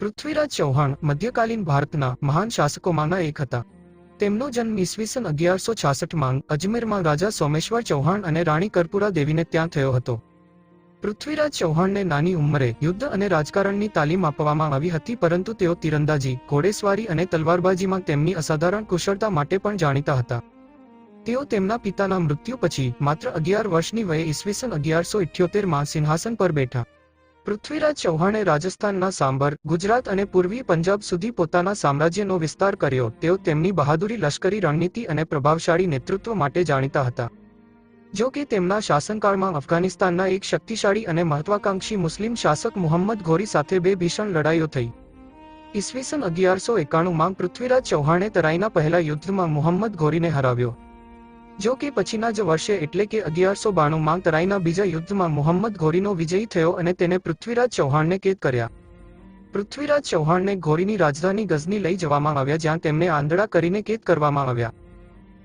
પૃથ્વીરાજ ચૌહાણ મધ્યકાલીન ભારતના મહાન શાસકોમાંના એક હતા. તેમનો જન્મ ઈસવીસન અગિયારસો છાસઠમાં અજમેરમાં રાજા સોમેશ્વર ચૌહાણ અને રાણી કરપુરા દેવીને ત્યાં થયો હતો. પૃથ્વીરાજ ચૌહાણને નાની ઉંમરે યુદ્ધ અને રાજકારણની તાલીમ આપવામાં આવી હતી પરંતુ તેઓ તીરંદાજી, ઘોડેસવારી અને તલવારબાજીમાં તેમની અસાધારણ કુશળતા માટે પણ જાણીતા હતા. તેઓ તેમના પિતાના મૃત્યુ પછી માત્ર અગિયાર વર્ષની વયે ઈસવીસન અગિયારસો ઇઠ્યોતેરમાં સિંહાસન પર બેઠા. પૃથ્વીરાજ ચૌહાણે રાજસ્થાનના સાંભર, ગુજરાત અને પૂર્વી પંજાબ સુધી પોતાના સામ્રાજ્યનો વિસ્તાર કર્યો. તેઓ તેમની બહાદુરી લશ્કરી રણનીતિ અને પ્રભાવશાળી નેતૃત્વ માટે જાણીતા હતા. જો કે તેમના શાસનકાળમાં અફઘાનિસ્તાનના એક શક્તિશાળી અને મહત્વાકાંક્ષી મુસ્લિમ શાસક મુહમ્મદ ઘોરી સાથે બે ભીષણ લડાઈઓ થઈ. ઈસવીસન અગિયારસો એકાણુંમાં પૃથ્વીરાજ ચૌહાણે તરાઈના પહેલા યુદ્ધમાં મુહમ્મદ ઘોરીને હરાવ્યો. જો કે પછીના જ વર્ષે એટલે કે અગિયારસો બાણુંમાં તરાઈના બીજા યુદ્ધમાં મોહમ્મદ ઘોરીનો વિજયી થયો અને તેને પૃથ્વીરાજ ચૌહાણને કેદ કર્યા. પૃથ્વીરાજ ચૌહાણને ઘોરીની રાજધાની ગઝની લઈ જવામાં આવ્યા જ્યાં તેમને આંધળા કરીને કેદ કરવામાં આવ્યા.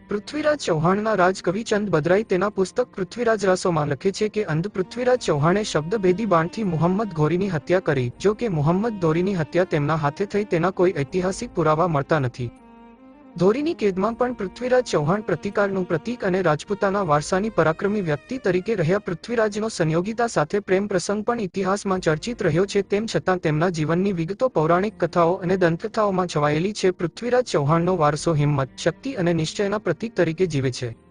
પૃથ્વીરાજ ચૌહાણના રાજકવિ ચંદ બદરાઈ તેના પુસ્તક પૃથ્વીરાજ રાસોમાં લખે છે કે અંધ પૃથ્વીરાજ ચૌહાણે શબ્દભેદી બાણથી મોહમ્મદ ઘોરીની હત્યા કરી, જો કે મોહમ્મદ ધોરીની હત્યા તેમના હાથે થઈ તેના કોઈ ઐતિહાસિક પુરાવા મળતા નથી. ધોરીની કેદમાં પણ પૃથ્વીરાજ ચૌહાણ પ્રતિકારનું પ્રતીક અને રાજપૂતાના વારસાની પરાક્રમી વ્યક્તિ તરીકે રહ્યા પૃથ્વીરાજનો સંયોગિતા સાથે પ્રેમ પ્રસંગ પણ ઇતિહાસમાં ચર્ચિત રહ્યો છે. તેમ છતાં તેમના જીવનની વિગતો પૌરાણિક કથાઓ અને દંતકથાઓમાં છવાયેલી છે. પૃથ્વીરાજ ચૌહાણનો વારસો હિંમત, શક્તિ અને નિશ્ચયના પ્રતીક તરીકે જીવે છે.